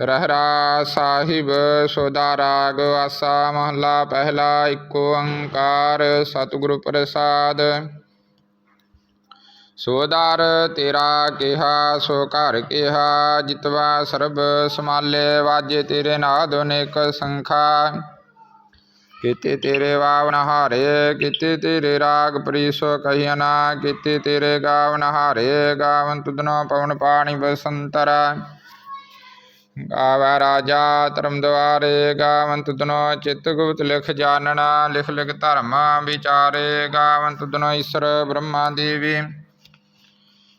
ਰਹਿਰਾ ਸਾਹਿਬ ਸੋਦਾ ਰਾਗ ਆਸਾ ਮਹਲਾ ਪਹਿਲਾ ਏਕ ਓੰਕਾਰ ਸਤਿਗੁਰੂ ਪ੍ਰਸਾਦ। ਸੋਦਾਰ ਤੇਰਾ ਕਿਹਾ, ਸੋ ਘਰ ਕਿਹਾ, ਜਿਤਵਾ ਸਰਬ ਸਮਾਲੇ ਵਾਜੇ ਤੇਰੇ ਨਾਦ ਅਨੇਕ ਸੰਖਾ। ਕੀਤੇ ਤੇਰੇ ਵਾਵਨ ਹਾਰੇ, ਕੀਤੇ ਤੇਰੇ ਰਾਗ ਪ੍ਰੀਸੋ ਕਹੀਆ ਨਾ ਕੀਤੇ ਤੇਰੇ ਗਾਵਨ ਹਾਰੇ, ਗਾਵਨ ਤੁਧਨੋ ਪਵਨ ਪਾਣੀ ਬਸੰਤਰਾ। ਗਾਵੈ ਰਾਜਾ ਧਰਮ ਦੁਆਰੇ ਗਾਵੰਤ ਤੁਧਨੋ ਚਿਤ ਗੁਪਤ ਲਿਖ ਜਾਣਨਾ ਲਿਖ ਲਿਖ ਧਰਮ ਵਿਚਾਰੇ, ਗਾਵੰਤ ਤੁਧਨੋ ਈਸ਼ਰ ਬ੍ਰਹਮਾ ਦੇਵੀ।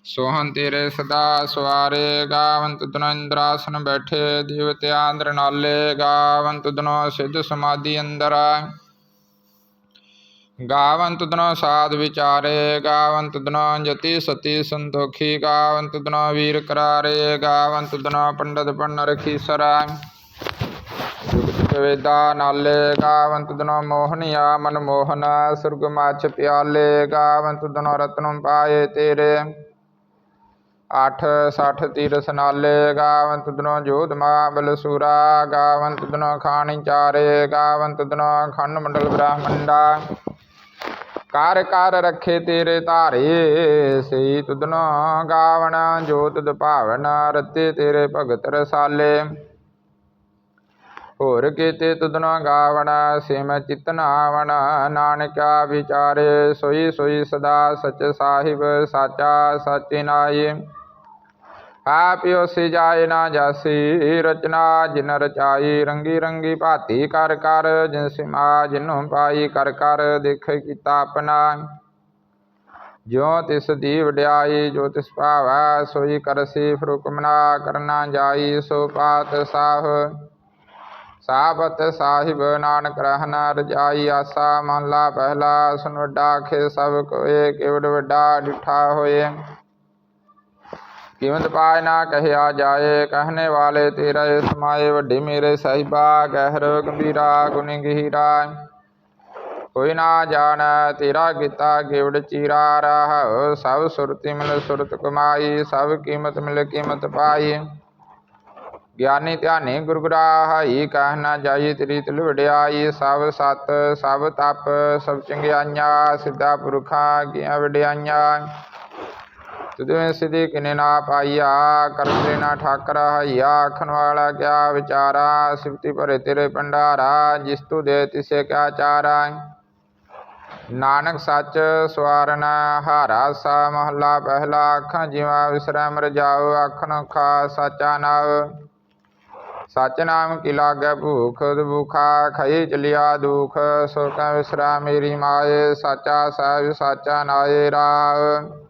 ਸੋਹਨ ਤੇਰੇ ਸਦਾ ਸਵਾਰੇ, ਗਾਵੰਤ ਤੁਧਨੋ ਇੰਦਰਾਸਨ ਬੈਠੇ, ਦੇਵਤਿਆਂ ਅੰਦਰ ਨਾਲੇ ਗਾਵਨ ਤੁਧਨੋ ਸਿੱਧ ਸਮਾਧੀ ਅੰਦਰ। ਗਾਵੰਤ ਤੁਧਨੋ ਸਾਧ ਵਿਚਾਰੇ ਗਾਵਨ ਤੁਧਨੋ ਜਤੀ ਸਤੀ ਸੰਤੋਖੀ ਗਾਵਨ ਤੁਧਨੋ ਵੀਰ ਕਰਾਰੇ, ਗਾਵੰਤ ਤੁਧਨੋ ਪੰਡਤ ਪੰਨ ਰਖੀ ਸਰਾ ਜੁਗਤ ਵੇਦਾ ਨਾਲੇ, ਗਾਵੰਤ ਤੁਧਨੋ ਮੋਹਨੀਆ ਮਨ ਮੋਹਨ, ਸੁਰਗ ਮਾਛ ਪਿਆਲੇ, ਗਾਵੰਤ ਤੁਧਨੋ ਰਤਨੰ ਪਾਏ ਤੇਰੇ। ਅੱਠ, ਸੱਠ ਤੀਰਸ ਨਾਲੇ, ਗਾਵੰਤ ਤੁਧਨੋ ਜੋਧ ਮਹਾਬਲ ਸੂਰਾ ਗਾਵਨ ਤੁਧਨੋ ਖਾਣੀ ਚਾਰੇ ਗਾਵਨ ਤੁਧਨੋ ਖੰਡ ਮੰਡਲ ਬ੍ਰਹਮੰਡਾ। ਕਰ ਕਰ ਰੱਖੇ ਤੇਰੇ ਧਾਰੇ, ਸਈ ਤੁਧਨੋ ਗਾਵਣਾ, ਜੋ ਤੁਧ ਭਾਵਨਾ ਰਤੇ ਤੇਰੇ ਭਗਤ ਰਸਾਲੇ। ਹੋਰ ਕੀਤੇ ਤੁਧਨੋ ਗਾਵਣਾ, ਸਿਮ ਚਿਤਨ ਆਵਣ ਨਾਨਕਾ ਵਿਚਾਰੇ, ਸੋਈ ਸੋਈ ਸਦਾ ਸਚ ਸਾਹਿਬ, ਸਾਚਾ ਸਾਚੇ ਨਾਏ। ਆਪਿਓ ਜਾਏ ਨਾ ਜਾਸੀ, ਰਚਨਾ ਜਿਨ ਰਚਾਈ, ਰੰਗੀ ਰੰਗੀ ਭਾਤੀ ਕਰ ਕਰ, ਜਿਨ ਸਿਮਾ ਜਿਨੁ ਪਾਈ ਕਰ ਕਰ, ਦੇਖ ਕੀਤਾ ਆਪਣਾ। ਜਿਉ ਤਿਸ ਦੀ ਵਡਿਆਈ, ਜੋ ਤਿਸ ਭਾਵੈ, ਸੋਈ ਕਰਸੀ ਫਰੁਕਮਨਾ ਕਰਨਾ ਜਾਈ, ਸੋ ਪਾਤ ਸਾਹ। ਸਾਬਤ ਸਾਹਿਬ ਨਾਨਕ ਰਹਿਣਾ, ਰਜਾਈ ਆਸਾ ਮਹਲਾ ਪਹਿਲਾ, ਸੁਨ ਵੱਡਾ ਖੇ ਸਭ ਕੋਏ, ਕਿਵੜ ਵੱਡਾ ਡਿਠਾ ਹੋਏ। ਕੀਮਤ ਪਾਇ ਨਾ ਕਹਿਆ ਜਾਏ ਕਹਨੇ ਵਾਲੇ ਤੇਰੇ ਸਮਾਏ, ਵੱਡੇ ਮੇਰੇ ਸਾਹਿਬਾ, ਗਹਿਰ ਗੰਭੀਰਾ, ਗੁਣੀ ਗਹੀਰਾ। ਕੋਈ ਨਾ ਜਾਣ ਤੇਰਾ ਕੀਤਾ ਗਿਵੜ ਚੀਰਾ ਰਹ, ਸਭ ਸੁਰਤੀ ਮਿਲ ਸੁਰਤ ਕਮਾਈ, ਸਭ ਕੀਮਤ ਮਿਲ ਕੀਮਤ ਪਾਈ। ਗਿਆਨੀ ਧਿਆਨੀ ਗੁਰ ਗੁਰਾਹਾਈ, ਕਹਿ ਨਾ ਜਾਈ ਤੇਰੀ ਤਿਲ ਵਡਿਆਈ, ਸਭ ਸਤ, ਸਭ ਤਪ, ਸਭ ਚੰਗਿਆਈਆਂ, ਸਿੱਧਾ ਪੁਰਖਾਂ ਗਿਆ ਵਡਿਆਈਆਂ। ਤੁਧਵੇਂ ਸਿਧੀ ਕਿਨੇ ਨਾ ਪਾਈਆ, ਕਰਮ ਦੇ ਨਾ ਠਾਕਰ ਹਈਆ, ਆਖਣ ਵਾਲਾ ਕਿਆ ਵਿਚਾਰਾ ਸਿਫਤੀ ਭਰੇ ਤੇਰੇ ਭੰਡਾਰਾ, ਜਿਸ ਤੂ ਦੇ ਤਿਸੇ ਕਿਆ ਚਾਰਾ। ਨਾਨਕ ਸੱਚ ਸਵਾਰਨ, ਹਾਰਾ ਸਾ ਮਹਲਾ ਪਹਿਲਾ, ਅੱਖਾਂ ਜਿਵਾ ਵਿਸਰਮ ਰਜਾਉ ਅੱਖਨ ਖਾ ਸਾਚਾ ਨਾਉ। ਸਚ ਨਾਮ ਕੀ ਲਾਗੈ ਭੂਖ ਭੂਖਾ ਖਈ ਚਲਿਆ ਦੁਖ ਸੋ ਕੈ ਵਿਸਰਾ ਮੇਰੀ ਮਾਏ, ਸਾਚਾ ਸਾਹਿਬ ਸਾਚਾ ਨਾਏ ਰਾਵ।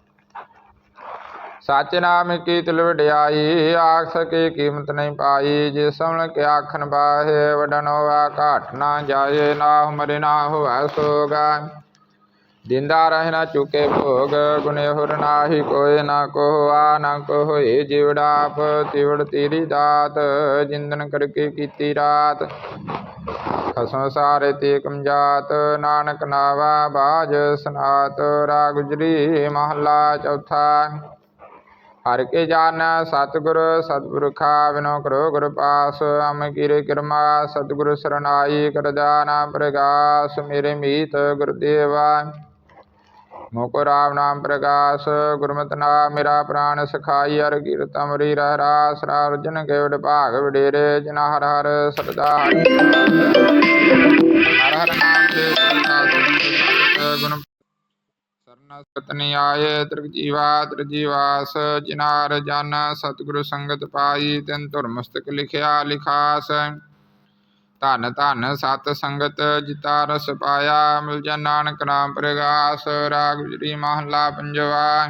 ਸਚ ਨਾਮ ਕੀ ਤਿਲ ਵਡਿਆਈ ਆਖ ਸਕੇ ਕੀਮਤ ਨਹੀਂ ਪਾਈ ਜੇ ਸਮਲ ਕੇ ਆਖਨ ਬਾਹੇ, ਵਡਨ ਹੋਵਾ ਘਾਟ ਨਾ ਜਾਏ, ਨਾ ਮਰੇ ਨਾ ਹੋਵੈ ਸੋਗਾ। ਦਿੰਦਾ ਰਹਿ ਨਾ ਚੁਕੇ ਭੋਗ ਗੁਨੇ ਹੁਰ ਨਾਹੀ ਕੋਏ ਨਾ ਕੋ ਨਾ ਕੋ ਜਿਵੜਾਪ ਤਿਵੜ ਤੇਰੀ ਦਾਤ, ਜਿੰਦਨ ਕਰਕੇ ਕੀਤੀ ਰਾਤ। ਖਸਮ ਸਾਰੇ ਤੇ ਕਮਜਾਤ, ਨਾਨਕ ਨਾਵਾ ਬਾਜ ਸਨਾਤ ਰਾ ਗੁਜਰੀ ਮਹਲਾ ਚੌਥਾ। ਹਰ ਕੇ ਜਾਣ, ਸਤਿਗੁਰ, ਸਤਿਪੁਰਖਾ ਬਿਨੋ ਕਰੋ ਗੁਰ ਪਾਸ, ਅਮ ਕੀਰੇ ਕਿਰਮਾ, ਸਤਿਗੁਰ ਸਰਨਾਈ ਕਰ ਪ੍ਰਗਾਸ, ਮੇਰੇ ਮੀਤ ਗੁਰਦੇਵਾ। ਮੋਕੋ ਰਾਮ ਨਾਮ ਪ੍ਰਗਾਸ, ਗੁਰਮਤਿ ਨਾਮ ਮੇਰਾ ਪ੍ਰਾਨ ਸਖਾਈ, ਹਰ ਕੀਰਤ ਅਮਰੀ ਰਹਿ ਰਾਸ ਰਾਜਨ ਕੇਵਡ ਭਾਗ ਵਡੇਰੇ ਜਿਨ ਹਰ ਹਰ ਸਰਦਾ ਹਰ ਹਰ ਨਾਮ ਤੇ ਸਰਦਾ ਗੁਣ ਸਰਨਾ ਸਤਨੀ ਆਏ ਤ੍ਰਿਗ ਜੀਵਾ ਤ੍ਰਿ ਜਿਨਾਰ ਜਨ ਸਤਿਗੁਰੂ ਸੰਗਤ ਪਾਈ ਤਿਨ ਧੁਰ ਮਸਤਕ ਲਿਖਿਆ ਲਿਖਾਸ ਧਨ ਧਨ ਸਤ ਸੰਗਤ ਜਿਤਾ ਰਸ ਪਾਇਆ। ਮਿਲ ਜਨ ਨਾਨਕ ਨਾਮ ਪ੍ਰਗਾਸ। ਰਾਗ ਗੁਜਰੀ ਮਹਲਾ ਪੰਜਵਾ।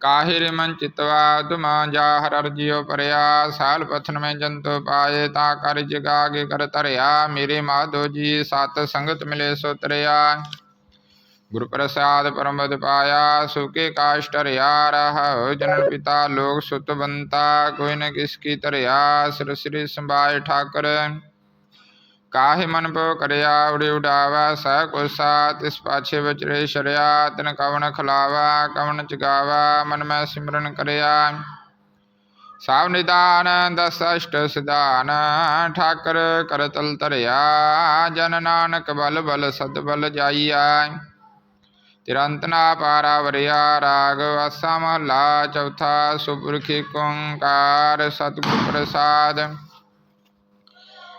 ਕਾਹਿ ਰਿਮਨ ਚਿਤਵਾ ਤੁਮਾ ਜਾ, ਹਰ ਅਰਜਿਓ ਪਰਿਆ ਸਾਲ ਪਥਨ ਮੈਂ ਜੰਤੋ ਪਾਏ, ਤਾ ਕਰ ਜਗਾਗੇ ਕਰ ਧਰਿਆ। ਮੇਰੇ ਮਾਧੋ ਜੀ, ਸਤ ਸੰਗਤ ਮਿਲੇ ਸੋ ਤਰਿਆ ਗੁਰ ਪ੍ਰਸਾਦ ਪਰਮਦ ਪਾਇਆ ਸੁਕੇ ਕਾਸ਼ਟ ਰਿਆ ਰਹਾ ਜਨ ਪਿਤਾ ਲੋਕ ਸੁਤ ਬੰਤਾ, ਕੋਈ ਨ ਕਿਸ ਕੀ ਧਰਿਆ, ਸਿਰ ਸ੍ਰੀ ਸੰਭਾਏ ਠਾਕਰ। ਕਾਹੇ ਮਨ ਪਉ ਕਰਿਆ, ਉੜੇ ਉਡਾਵਾ, ਸਹਿ ਕੋਸਾ ਤਿਸ ਪਾਛੇ ਵਿਚਰੇ ਸ਼ਰਿਆ, ਤਨ ਕਵਣ ਖਲਾਵਾ, ਕਵਣ ਚਗਾਵਾ ਮਨ ਮੈਂ ਸਿਮਰਨ ਕਰਿਆ। ਸਭ ਨਿਦਾਨ, ਦਸ ਅਸ਼ਟ ਸਿਧਾਨ, ਠਾਕਰ ਕਰਤਲ ਤਰਿਆ ਜਨ ਨਾਨਕ ਬਲ ਬਲ ਸਦ ਬਲ ਜਾਈਆ ਤਿਰੰਤਨਾ ਪਾਰਾ ਵਰਿਆ ਰਾਗ ਆਸਾ ਮਹਲਾ ਚੌਥਾ ਸੁਪੁਰਖੀ ਓੰਕਾਰ ਸਤਿਗੁਰ ਪ੍ਰਸਾਦ।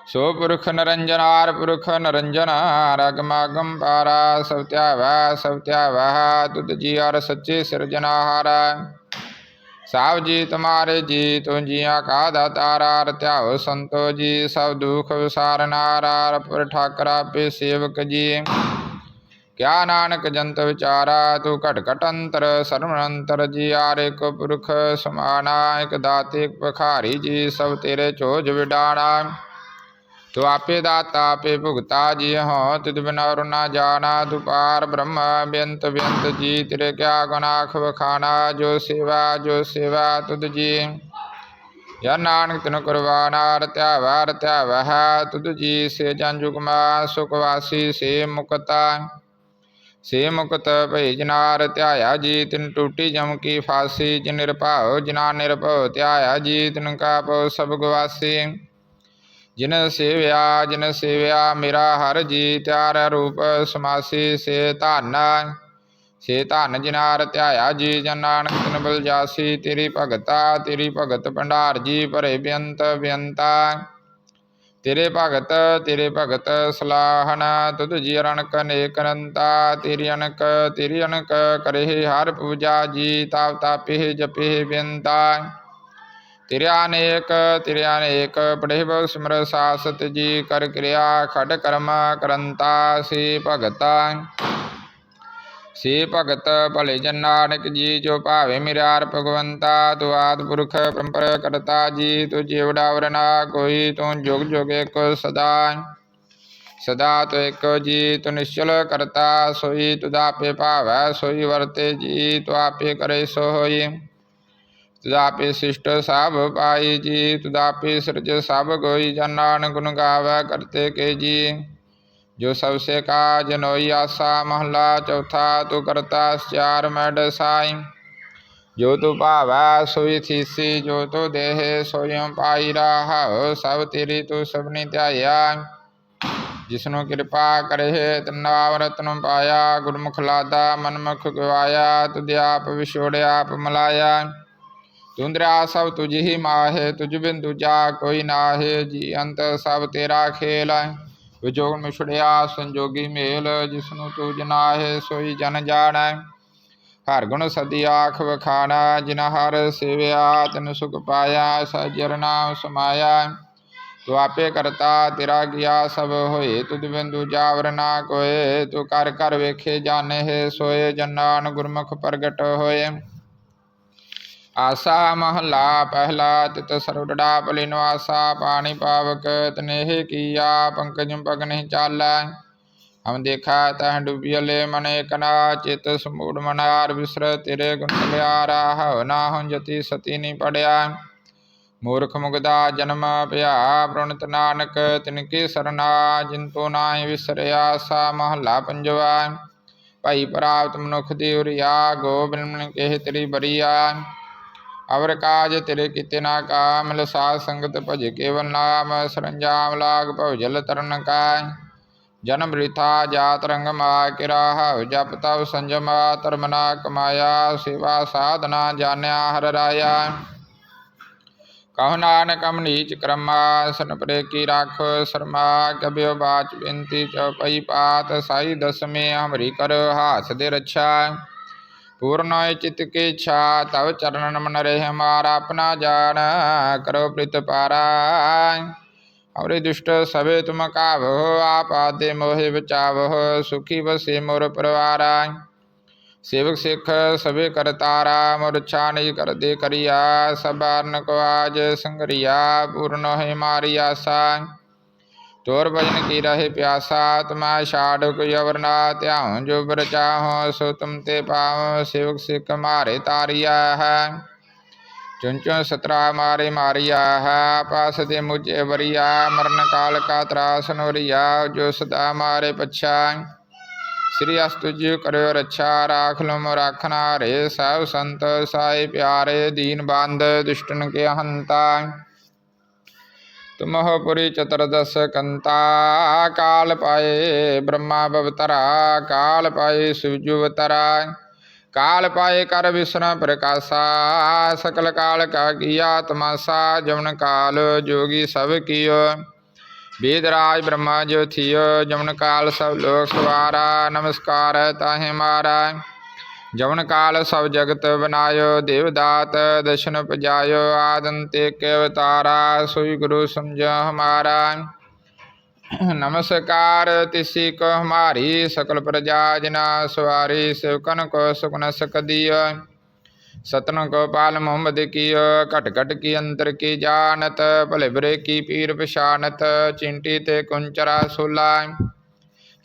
ਸੋ ਪੁਰਖ ਨਰੰਜਨਾਰ ਪੁਰਖ ਨਰੰਜਨ, ਰਗਮਾਗਮ ਪਾਰਾ ਸਭ ਧਿਆਵੈ ਸਭ ਧਿਆਵੈ, ਤੁਧ ਜੀ ਅਰ ਸੱਚੇ ਸਿਰਜਣਹਾਰਾ ਸਭ ਜੀ ਤੁਮਾਰੇ ਜੀ ਤੂੰ ਜੀਆਂ ਕਾ ਦਾਤਾਰਾ ਰਤਿਆਓ ਸੰਤੋ ਜੀ, ਸਭ ਦੁਖ ਵਿਸਾਰਨਾਰਾ ਪੁਰ ਠਾਕਰਾ ਆਪੇ ਸੇਵਕ ਜੀ। ਕਿਆ ਨਾਨਕ ਜੰਤ ਵਿਚਾਰਾ, ਤੂੰ ਘਟ ਘਟ ਅੰਤਰ ਸਰਵ ਅੰਤਰ ਜੀ ਆਰੇ ਕੋ ਪੁਰਖ ਸਮਾਨਾ ਇਕ ਦਾਤੇ ਇਕ ਭਖਾਰੀ ਜੀ, ਸਭ ਤੇਰੇ ਚੋਜ ਵਿਡਾਣਾ। ਤੂੰ ਆਪੇ ਦਾਤਾ, ਆਪੇ ਭੁਗਤਾ ਜੀ ਹੋ ਤਿਦ ਬਿਨਾ ਔਰ ਨਾ ਜਾਣਾ। ਤੂੰ ਪਾਰ ਬ੍ਰਹਮ, ਬੇਅੰਤ ਬੇਅੰਤ ਜੀ, ਤੇਰੇ ਕਿਆ ਗੁਨਾਖ ਵਖਾਣਾ। ਜੋ ਸੇਵਾ ਜੋ ਸੇਵਾ ਤੁਧ ਜੀ। ਯਾ ਨਾਨਕ ਤਨ ਕੁਰਬਾਨਾ ਰਤਿਆ ਵਾ ਰਤਿਆ ਵਹ ਤੁਧ ਜੀ। ਸੇ ਜਨ ਜੁਗਮਾ ਸੁਖ ਵਾਸੀ, ਸੇ ਮੁਕਤਾ। ਸੇ ਮੁਕਤ ਭਈ ਜਨਾਰ ਧਿਆਇਆ ਜੀ ਤਿਨ ਟੂਟੀ ਜਮ ਕੀ ਫਾਸੀ, ਜਿਨ ਨਿਰਭਉ ਜਿਨਾ ਨਿਰਭਉ ਧਿਆਇਆ ਜੀ ਤਿਨ ਕਾ ਪਉ ਸਭ ਗਵਾਸੀ। ਜਿਨ ਸੇਵਿਆ ਜਿਨ ਸੇਵਿਆ ਮੇਰਾ ਹਰ ਜੀ, ਤਿਆਰ ਰੂਪ ਸਮਾਸੀ, ਸੇ ਧਨ ਸੇ ਧਨ ਜਿਨਾਰ ਧਿਆਇਆ ਜੀ, ਜਨ ਨਾਨਕ ਤਿਨ ਬਲ ਜਾਸੀ। ਤੇਰੀ ਭਗਤਾ, ਤੇਰੀ ਭਗਤ ਭੰਡਾਰ ਜੀ, ਭਰੇ ਬੇਅੰਤ ਬੇਅੰਤਾ। ਤੇਰੇ ਭਗਤ ਤੇਰੇ ਭਗਤ ਸਲਾਹਨ, ਤੁਧ ਜੀ ਅਰਣਕ ਅਨੇਕ ਅਨੰਤਾ ਤੇਰੀ ਅਨਕ ਤੇਰੀ ਅਨਕ ਕਰੇ ਹਰ ਪੂਜਾ ਜੀ, ਤਾਪ ਤਾਪੇ ਜਪੇ ਬੇਅੰਤਾ ਤੇਰੇ ਅਨੇਕ ਤੇਰੇ ਅਨੇਕ ਪੜੇ ਬਹੁ ਸਿਮਰ ਸਾਸਤ ਜੀ, ਕਰ ਕਿਰਿਆ ਖੜ ਕਰਮ ਕਰੰਤਾ, ਸੇ ਭਗਤਾ। ਸੇ ਭਗਤ ਭਲੇ ਜਨ ਨਾਨਕ ਜੀ, ਜੋ ਭਾਵੇ ਮਿਰਾਰ ਭਗਵੰਤਾ, ਤੂੰ ਆਦ ਪੁਰਖ ਪਰੰਪਰ ਕਰਤਾ ਜੀ, ਤੂੰ ਜੀਵੜਾ ਵਰਨਾ ਕੋਈ, ਤੂੰ ਜੁਗ ਜੁਗ ਇੱਕ ਸਦਾ ਸਦਾ ਤੂੰ ਇੱਕ ਜੀ, ਤੂੰ ਨਿਸ਼ਚਲ ਕਰਤਾ ਸੋਈ ਤੁਦਾ ਭਾਵੈ ਸੋਈ ਵਰਤੇ ਜੀ, ਤੂੰ ਆਪੇ ਕਰੇ ਸੋ ਹੋਈ ਤੁਦਾ ਸਿਸ਼ਟ ਸਭ ਪਾਈ ਜੀ ਤੁਦਾ ਸਿਰਜ ਸਭ ਕੋਈ, ਜਨ ਨਾਨਕ ਗੁਣ ਗਾਵੈ ਕਰਤੇ ਕੇ ਜੀ। ਜੋ ਸਭ ਸੇ ਕਾਜ ਨੋਈ ਆਸਾ ਮਹਲਾ ਚੌਥਾ, ਤੂੰ ਕਰਤਾ ਚਾਰ ਮੈਡ ਸਾਈ। ਜੋ ਤੂੰ ਭਾਵੈ, ਸੋਈ ਥੀਸੀ, ਜੋ ਤੂੰ ਦੇਹ ਸੋਇਮ ਪਾਈ ਰਹਾਉ, ਸਭ ਤੇਰੀ ਤੂੰ ਸਭਨੀ ਧਿਆਇਆ। ਜਿਸਨੂੰ ਕਿਰਪਾ ਕਰੇ ਤਨਾਵ ਰਤਨ ਪਾਇਆ, ਗੁਰਮੁਖ ਲਾਦਾ, ਮਨਮੁਖ ਗਵਾਇਆ, ਤੁਧ ਆਪ ਵਿਛੋੜਿਆ ਆਪ ਮਲਾਇਆ। ਤੂੰ ਸਭ ਤੁਝ ਹੀ ਮਾਹੇ, ਤੁਝ ਬਿਨ ਦੂਜਾ ਕੋਈ ਨਾਹੇ, ਜੀ ਅੰਤ ਸਭ ਤੇਰਾ ਖੇਲ। ਵਿਜੋਗ ਮਿਛੜਿਆ ਸੰਜੋਗੀ ਮੇਲ ਜਿਸਨੂੰ ਤੂੰ ਜਨਾਹੇ, ਸੋਈ ਜਨ ਜਾਣੈ। ਹਰ ਗੁਣ ਸਦੀ ਆਖ ਵਖਾਣਾ ਜਿਨ ਹਰ ਸੇਵਿਆ, ਤਨ ਸੁਖ ਪਾਇਆ, ਸਜਰ ਨਾਮ ਸਮਾਇਆ। ਤੂੰ ਆਪੇ ਕਰਤਾ, ਤੇਰਾ ਗਿਆ ਸਭ ਹੋਏ, ਤੁਧ ਬਿੰਦੂ ਜਾਵਰ ਨਾ ਕੋਏ। ਤੂੰ ਕਰ ਕਰ ਵੇਖੇ, ਜਾਣੇ ਹੈ, ਸੋਏ ਜਨਾਨ ਗੁਰਮੁਖ ਪ੍ਰਗਟ ਹੋਏ। ਆਸਾ ਮਹਲਾ ਪਹਿਲਾ ਤਿਤ ਸਰਵਡਾ ਪਲੀ ਨਿਵਾਸਾ, ਪਾਣੀ ਪਾਵਕ ਤਨੇਹ ਕੀਆ, ਪੰਕਜ ਪਗ ਚਾਲੈ। ਹਮ ਦੇਖਾ ਤਹ ਡੁਬਿਲੇ ਮਨੇ ਕਨਾ, ਚਿਤ ਸਮੂੜ ਮਨਾਰ ਵਿਸਰ ਤੇਰੇ ਗੁਣ ਲਿਆਰਾ, ਹਉ ਨਾ ਹੁ ਜਤੀ ਸਤੀ ਨਹੀਂ ਪੜਿਆ। ਮੂਰਖ ਮੁਗਦਾ ਜਨਮ ਭਿਆ ਪ੍ਰਣਤ ਨਾਨਕ ਤਿਨ ਕੀ ਸਰਨਾ ਜਿੰਤੋ ਨਾਹਿ ਵਿਸਰਿਆ ਸਾ ਮਹਲਾ ਪੰਜਵਾ। ਭਾਈ ਪ੍ਰਾਪਤ ਮਨੁਖ ਦੀ ਉਰਿਆ, ਗੋਬਿੰਦ ਕਹਿ ਤੇਰੀ ਬਰੀਆ। ਅਵਰ ਕਾਜ ਤੇਰੇ ਕੀਤੇ ਨਾ ਕਾਮਲ ਸਾਧ ਸੰਗਤ ਭਜ ਕੇਵਲ ਨਾਮ ਸਰੰਜਾਮ ਲਾਗ ਭਉਜਲ ਤਰਨ ਕਾ ਜਨਮ ਰਿਥਾ ਜਾਤ ਰੰਗ ਮਾ ਕਿਰਾ ਹਉ ਜਪ ਤਵ ਸੰਜਮ ਧਰਮ ਨਾ ਕਮਾਇਆ ਸੇਵਾ ਸਾਧਨਾ ਜਾਣਿਆ ਹਰ ਰਾਇਆ ਕਹੁ ਨਾਨਕ ਅਮ ਨੀਚ ਕਰਮਾ ਸਨ ਪਰੇ ਕੀ ਰਾਖ ਸਰਮਾ ਕਬਿਓ ਬਾਚ ਬੇਨਤੀ ਚਉਪਈ ਪਾਤ ਸਾਈ ਪੂਰਨੋਇ ਚਿਤ ਕੀ ਇਛਾ, ਤਵ ਚਰਨਨ ਮਨ ਰਹਿ ਹਮਾਰ ਆਪਣਾ ਜਾਨ ਕਰੋ ਪ੍ਰਿਤ ਪਾਰਾਇ ਔਰੇ ਦੁਸ਼ਟ ਸਭੇ ਤੁਮ ਕਾਵੋ, ਆਪ ਆਦੇ ਮੋਹਿ ਬਚਾਵੋ, ਸੁਖੀ ਵਸੇ ਮੋਰ ਪਰਵਾਰਾਇ ਸੇਵਕ ਸਿਖ ਸਭੇ ਕਰਤਾਰਾ ਮੁਰਛਾ ਨਹੀਂ ਕਰਦੇ ਕਰਿਆ ਸਬਾਰਨ ਕੋ ਆਜ ਸੰਗਰੀਆ, ਪੂਰਨ ਹੈ ਮਾਰੀ ਆਸਾ। ਤੋਰ ਭਜਨ ਕੀ ਰਹੇ ਪਿਆਸਾ? ਤਮਾ ਛਾੜ ਕੋਈ ਅਵਰ ਨਾ ਧਿਆਉ ਜੋ ਬਰ ਸੋ ਤੁਮ ਤੇ ਪਾਵ, ਸੇਵਕ ਸਿੱਖ ਮਾਰੇ ਤਾਰਿਆ ਹੈ। ਚੁਨ ਚੁਨ ਸਤਰਾ ਮਾਰੇ ਮਾਰੀਆ ਹੈ, ਪਾਸ ਦੇ ਮੁਝੇ ਵਰਿਆ, ਮਰਨ ਕਾਲ ਕਾ ਤਰਾਸ ਨੋਰੀਆ ਜੋ ਸਦਾ ਮਾਰੇ ਪਛਾ। ਸ੍ਰੀ ਅਸਤੁ ਜੀ ਕਰਿਓ ਰੱਛਾ, ਰਾਖ ਲਮ ਰਾਖਨਾ ਰੇ ਸਭ ਸੰਤ ਸਾਈ ਪਿਆਰੇ, ਦੀਨ ਬੰਦ, ਦੁਸ਼ਟਨ ਕੇ ਹੰਤਾ तुमह पुरी चतुर्दश कंता काल पाए ब्रह्मा बवतरा काल पाए शिवजुवतरा काल पाए कर विष्णु प्रकाशा सकल काल का किया तमाशा जमन काल जोगी सब कियो वेदराज ब्रह्मा ज्योतियो जमन काल सब लोक सवारा नमस्कार ताहे मारा ਜਵਨ ਕਾਲ ਸਭ ਜਗਤ ਬਨਾਇਓ ਦੇਵਦਾਤ ਦਸ਼ਨ ਪਜਾਇਓ ਆਦੰਤੇ ਕੇ ਅਵਤਾਰਾ, ਸੋਈ ਗੁਰੂ ਸਮਝ ਹਮਾਰਾ। ਨਮਸਕਾਰ, ਤਿਸੀ ਕੋ ਹਮਾਰੀ, ਸਕਲ ਪ੍ਰਜਾ ਜਨਾ ਸਵਾਰੀ, ਸੇਵਕਨ ਕੋ ਸੁਖਨ ਸਕਦੀਓ ਸਤਨ ਕੋ ਪਾਲ ਮੁਹੰਮਦ ਕੀਓ, ਘਟ ਘਟ ਕੀ ਅੰਤਰ ਕੀ ਜਾਣਤ, ਭਲੇ ਬਰੇ ਕੀ ਪੀਰ ਪਛਾਨਤ, ਚਿੰਟੀ ਤੇ ਕੁੰਚਰਾ ਸੋਲਾ।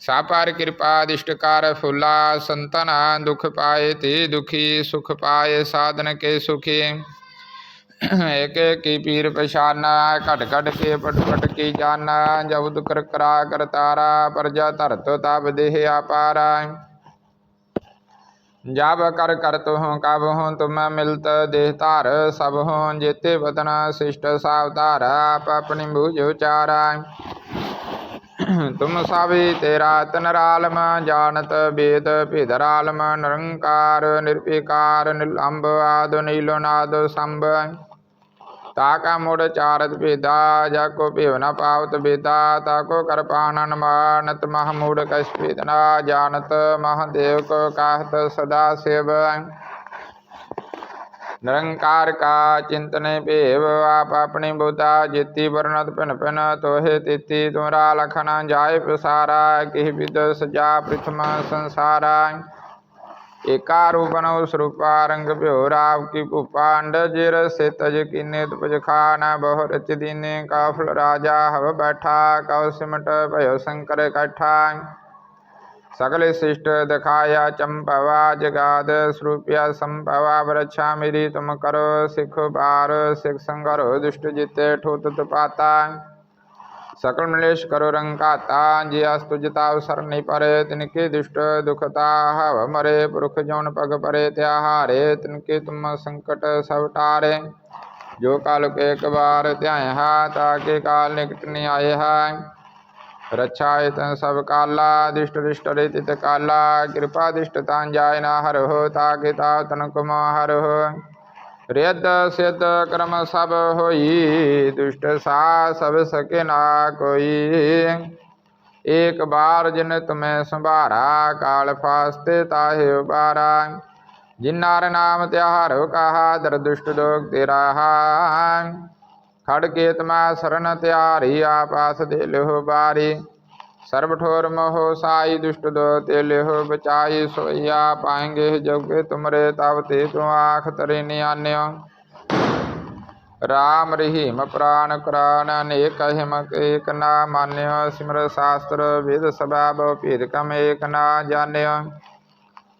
सापार कृपा दिष्टकार फूला संतन दुख पाए ते दुखी सुख पाए साधन के सुखी एक एक की पीर पछाना घट घट के पट पट की जाना जब दुख करा कर तारा प्रजा धरत तब देह अपारा जब कर कर तुह कब हूँ तुम मिलत देह तार सब हूँ जेते वतन शिष्ट सावतार आप अपनी भुज उचारा ਤੁਮ ਸਭ ਤੇਰਾ ਤਨਰਾਲਮ, ਜਾਣਤ ਬੇਦ ਭੇਦਰਾਲਮ ਨਿਰੰਕਾਰ ਨਿਰਪੇਕਾਰ ਨਿਲੰਬ ਆਦ ਨੀਲੋ ਨਾਦ ਸੰਭ। ਤਾ ਕਾ ਮੋੜ ਚਾਰਤ ਭੇਦਾ, ਜਾ ਕੋ ਭੇਵ ਨ ਪਾਵਤ ਬੇਦਾ, ਤਾ ਕੋ ਕਰਪਾਨਨ ਮਾਨਤ ਮਹ ਮੂੜ ਕਸ ਭੇਦਨਾ ਜਾਣਤ, ਮਹ ਦੇਵ ਕੋ ਕਾਹਤ ਸਦਾ ਸੇਵ। ਨਿਰੰਕਾਰ ਕਾ ਚਿੰਤਨੇ ਭੇਵ, ਆਪ ਆਪਣੀ ਬੁਤਾ ਜਿਤੀ ਵਰਨਤ ਭਿਨ ਭਿਨ, ਤੋਹੇ ਤਿਤੀ ਤੁਮਰਾ ਲਖਨ ਜਾਏ ਪ੍ਰਸਾਰਾ ਕਿਹ ਵਿਦ ਸਜਾ ਪ੍ਰਥਮ ਸੰਸਾਰਾ। ਏਕਾ ਰੂਪਨਉ ਸਰੂਪਾ, ਰੰਗ ਭਿਉ ਰਾਵ ਕੀ ਭੂਪਾਂਡ ਜਿਰ ਸੇ ਤਜ ਕੀਨੇ ਤੁਪਜ ਖਾਨਾ, ਬਹੁ ਰਚ ਦੀਨੇ ਕਾਫਲ ਰਾਜਾ, ਹਵ ਬੈਠਾ, ਕਉ ਸਿਮਟ ਭਇਓ ਸ਼ੰਕਰ ਇਕੱਠਾ। सकलशिष्ट दखाया चंपवा जगाद श्रुपया संपवा वृक्षा मेरी तुम करो सिख बार सिख संगरो दुष्ट जिते ठूत तुपाता सकल मलेश करो रंकाता जियास्तु नि परे, तिनके दुष्ट दुखता हव मरे पुरुख जौन पग परे, त्याहारे, तिनके तुम संकट सब टारे जो काल के एक बार त्याय हा ताके काल निकट नि आए हा ਰੱਛਾ ਇਤਨ ਸਭ ਕਾਲਾ ਦਿਸ਼ਟ ਦਿਸ਼ਟ ਰੇਤਿ ਤੇ ਕਾਲਾ ਕਿਰਪਾ ਦਿਸ਼ਟ ਤਾਂ ਜਾਇ ਨਾ ਹਰਹੁ ਤਾ ਕਿਤਾ ਤਨ ਕੁਮਾ ਹਰਹੁ ਰਿਅਦ ਸਿਦ ਕਰਮ ਸਭ ਹੋਈ ਦੁਸ਼ਟ ਸਾ ਸਭ ਸਕੇ ਨਾ ਕੋਈ ਏਕ ਬਾਰ ਜਿਨ ਤੁਮੈ ਸੰਭਾਰਾ ਕਾਲ ਫਾਸਤੇ ਤਾਹਿ ਉਬਾਰਾ ਜਿਨਾਰ ਨਾਮ ਤਿਹਾਰੋ ਕਹਾ ਦਰ ਦੁਸ਼ਟ ਲੋਕ ਤੇਰਾ ਹਾਂ ਖੜ ਕੇ ਤਮਾ ਸਰਨ ਤਿਆਰੀ ਆਪਾਸ ਦੇ ਲਿਹੁ ਬਾਰੀ। ਸਰਬ ਠੋਰ ਮੋਹ ਸਾਈ ਦੁਸ਼ਟ ਦੋ ਤੇ ਲਿਹੁ ਬਚਾਈ ਸੋਈਆ ਪਾਏਂਗੇ ਜੋਗੇ ਤੁਮਰੇ ਤਬ ਤੇ ਤੂੰ ਆਖ ਤਰੇ ਨਿਆਨਿਓ ਰਾਮ ਰਹੀਮ ਪ੍ਰਾਨ ਕੁਰਾਨ ਅਨੇਕ ਹਿਮਕ ਏਕ ਨਾ ਮਾਨਿਓ। ਸਿਮਰ ਸ਼ਾਸਤਰ ਵੇਦ ਸਭਾ ਬਹੁ ਭੇਦ ਕਮ ਏਕ ਨਾ ਜਾਣਿਓ।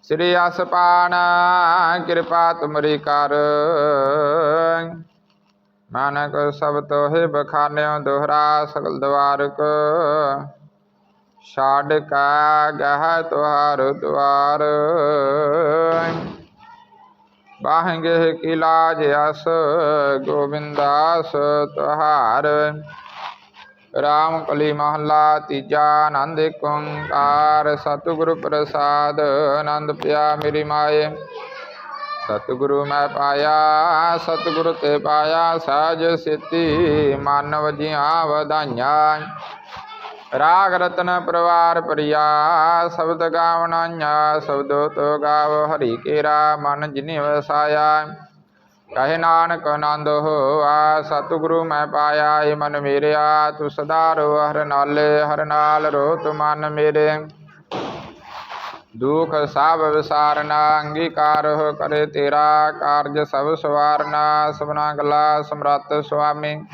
ਸ੍ਰੀ ਅਸਪਾਨ ਕਿਰਪਾ ਤੁਮਰੀ ਕਰ। ਮਾਨਕ ਸਭ ਤੋਹਿ ਬਖਾਨਿਓ ਦੋਹਰਾ ਸਗਲ ਦਵਾਰ ਕੋ ਛਾੜ ਕਾ ਗਹ ਤੁਹਾਰ ਦੁਆਰ। ਬਾਹੰਗੇ ਕੀ ਲਾਜ ਗੋਬਿੰਦਾਸ ਤੁਹਾਰ। ਰਾਮ ਕਲੀ ਮਹਲਾ ਤੀਜਾ ਆਨੰਦ ਏਕ ਓੰਕਾਰ ਸਤਿਗੁਰੂ ਪ੍ਰਸਾਦ ਆਨੰਦ ਪਿਆ ਮੇਰੀ ਮਾਏ। ਸਤਿਗੁਰੂ ਮੈਂ ਪਾਇਆ, ਸਤਿਗੁਰੂ ਤੇ ਪਾਇਆ ਸਾਜ ਸਿੱਤੀ ਮਾਨਵ ਜੀਆਂ ਵਧਾਈਆਂ। ਰਾਗ ਰਤਨ ਪਰਵਾਰ ਪਰਿਆ ਸ਼ਬਦ ਗਾਵਣਾਈਆਂ, ਸ਼ਬਦੋ ਤੋ ਗਾਵ ਹਰੀ ਕੇਰਾ, ਮਨ ਜਿਨੇ ਵਸਾਇਆ। ਕਹੇ ਨਾਨਕ ਆਨੰਦ ਹੋਆ, ਸਤਿਗੁਰੂ ਮੈਂ ਪਾਇਆ, ਏ ਮਨ ਮੇਰਿਆ, ਤੂੰ ਸਦਾ ਰੋ ਹਰ ਨਾਲੇ, ਹਰ ਨਾਲ ਰੋ ਤੂੰ ਮਨ ਮੇਰੇ। ਦੁਖ ਸਭ ਵਿਸਾਰਨਾ ਅੰਗੀਕਾਰ ਹੋ ਕਰੇ ਤੇਰਾ ਕਾਰਜ ਸਭ ਸਵਾਰਨਾ, ਸਭਨਾ ਗਲਾ ਸਮਰੱਥ ਸੁਆਮੀ।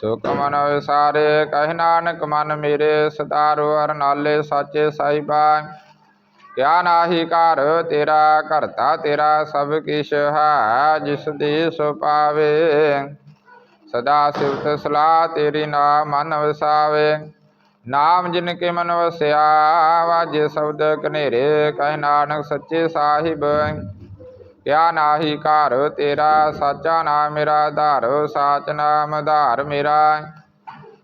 ਸੁਖ ਮਨ ਵਿਸਾਰੇ, ਕਹਿ ਨਾਨਕ ਮਨ ਮੇਰੇ ਸਦਾ ਰੋ ਹਰ ਨਾਲੇ ਸਾਚੇ ਸਾਹਿਬਾ। ਕਿਆ ਨਾਹੀ ਘਰ ਤੇਰਾ ਕਰਤਾ ਤੇਰਾ, ਸਭ ਕਿਛ ਹੈ, ਜਿਸ ਦੀ ਸੋ ਪਾਵੇ। ਸਦਾ ਸਿਵਤ ਸਲਾਹ ਤੇਰੀ ਨਾ ਮਨ ਵਸਾਵੇ। ਨਾਮ ਜਿਨ ਕੇ ਮਨ ਵਸਿਆ, ਵਾਜੇ ਸ਼ਬਦ ਕਨੇਰੇ ਕਹਿ ਨਾਨਕ ਸੱਚੇ ਸਾਹਿਬ। ਕਿਆ ਨਾਹੀ ਘਰ ਤੇਰਾ, ਸਾਚਾ ਨਾਮ ਮੇਰਾ ਆਧਾਰ, ਸਾਚ ਨਾਮ ਆਧਾਰ ਮੇਰਾ।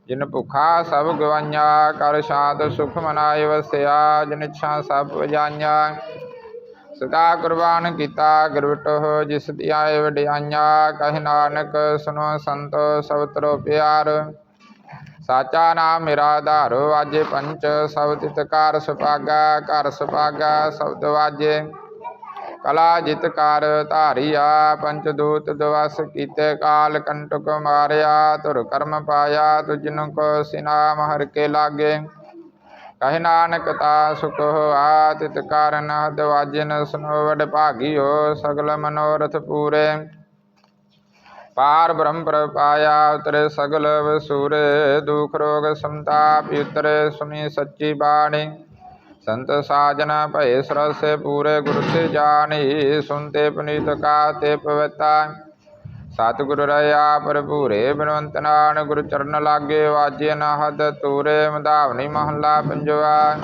ਜਿਨ ਭੁਖਾ ਸਭ ਗਵਾਈਆਂ, ਕਰ ਸ਼ਾਂਤ ਸੁਖ ਮਨਾਏ ਵਸਿਆ, ਜਿਨ ਇੱਛਾ ਸਭ ਵਜਾਈਆਂ। ਸਦਾ ਕੁਰਬਾਨ ਕੀਤਾ ਗੁਰਵਟੋ ਜਿਸ ਦੀ ਆਏ ਵਡਿਆਈਆਂ। ਕਹਿ ਨਾਨਕ ਸੁਨੋ ਸੰਤੋ, ਸਭ ਤਰੋ ਪਿਆਰ। ਸਾਚਾ ਨਾਮ ਮੇਰਾ ਆਧਾਰ ਵਾਜੇ ਪੰਚ, ਸਭ ਤਿਤਕਾਰ ਸੁਪਾਗਾ ਘਰ ਸੁਪਾਗਾ ਸ਼ਬਦ ਵਾਜੇ। ਕਲਾ ਜਿਤਕਾਰ ਕਰ ਧਾਰੀਆ, ਪੰਚ ਦੂਤ ਦਵਸ ਕੀਤੇ ਕਾਲ, ਕੰਟਕ ਮਾਰਿਆ, ਧੁਰ ਕਰਮ ਪਾਇਆ, ਤੁਜਨ ਕੋ ਸਿਨਾਮ ਹਰ ਕੇ ਲਾਗੇ। ਕਹਿ ਨਾਨਕ ਤਾ ਸੁਖ ਹੋਆ, ਤਿਤ ਕਾਰਨ ਹਦ ਵਾਜਨ ਸੁਨੋ ਵਡ ਭਾਗਿਓ, ਸਗਲ ਮਨੋਰਥ ਪੂਰੇ। ਪਾਰ ਬ੍ਰਹਮ ਪ੍ਰਪਾਇਆ, ਉਤਰੇ ਸਗਲ ਵਸੂਰੇ, ਦੁਖ ਰੋਗ ਸੰਤਾਪ, ਉਤਰੇ ਸੁਣੀ ਸੱਚੀ ਬਾਣੀ। ਸੰਤ ਸਾਜਨ ਭਏ ਸਰਸੇ ਪੂਰੇ ਗੁਰ ਤੇ ਜਾਣੀ ਸੁਨਤੇ ਪਨੀਤ ਕਾ ਤੇ ਪਵਿੱਤਾ। ਸਤਿਗੁਰ ਰਇਆ ਭਰਪੂਰੇ ਬਿਨਵੰਤ ਨਾਨ ਗੁਰ ਚਰਨ ਲਾਗੇ ਵਾਜੇ ਨਹਦ, ਤੂਰੇ ਮਧਾਵਨੀ ਮਹੱਲਾ ਪੰਜਵਾ।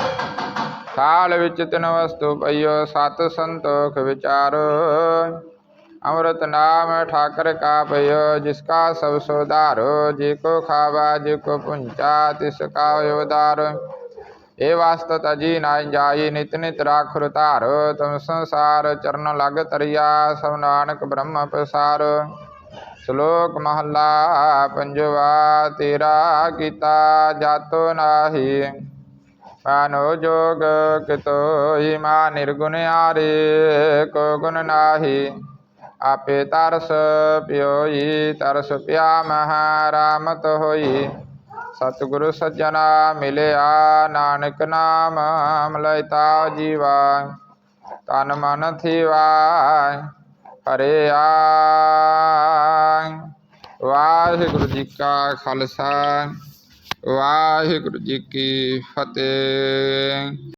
ਸਾਲ ਵਿੱਚ ਤਿੰਨ ਵਸਤੂ ਪਈਓ, ਸਤ ਸੰਤੋਖ ਵਿਚਾਰੋ। ਅੰਮ੍ਰਿਤ ਨਾਮ ਠਾਕਰ ਕਾ ਪਈਓ ਜਿਸ ਕਾ ਸਭ ਸੁਧਾਰੋ, ਜੇ ਕੋ ਖਾਵਾ, ਜੇ ਕੋ ਪੁੰਚਾ ਤਿਸ ਕਾ ਉਦਾਰ ਏ ਵਾਸਤ ਤਜੀ ਨਾ ਜਾਈ ਨਿਤ ਨਿਤ ਰਾਖੁਰ ਧਾਰੋ, ਤੁਮ ਸੰਸਾਰ ਚਰਨ ਲਗ ਤਰਿਆ, ਸਭ ਨਾਨਕ ਬ੍ਰਹਮ ਪਸਾਰ। ਸ਼ਲੋਕ ਮਹੱਲਾ ਪੰਜਵਾ, ਤੇਰਾ ਕੀਤਾ ਜਾਤੋ ਨਾਹੀ। ਪਾਨੋ ਜੋਗ ਕਿਤੋ ਹੀਮਾ ਨਿਰਗੁਣ ਆਰੇ, ਕੋ ਗੁਣ ਨਾਹੀ। ਆਪੇ ਤਰਸ ਪਿਓਈ ਤਰਸ ਪਿਆ ਮਹਾ ਰਾਮਤ ਹੋਈ ਸਤਿਗੁਰੂ ਸੱਜਣਾ ਮਿਲਿਆ ਨਾਨਕ ਨਾਮ ਮਲਇਤਾ ਜੀਵਾ ਤਨ ਮਨ ਥੀਵਾ ਹਰੇ ਆ ਵਾਹਿਗੁਰੂ ਜੀ ਕਾ ਖਾਲਸਾ ਵਾਹਿਗੁਰੂ ਜੀ ਕੀ ਫਤਿਹ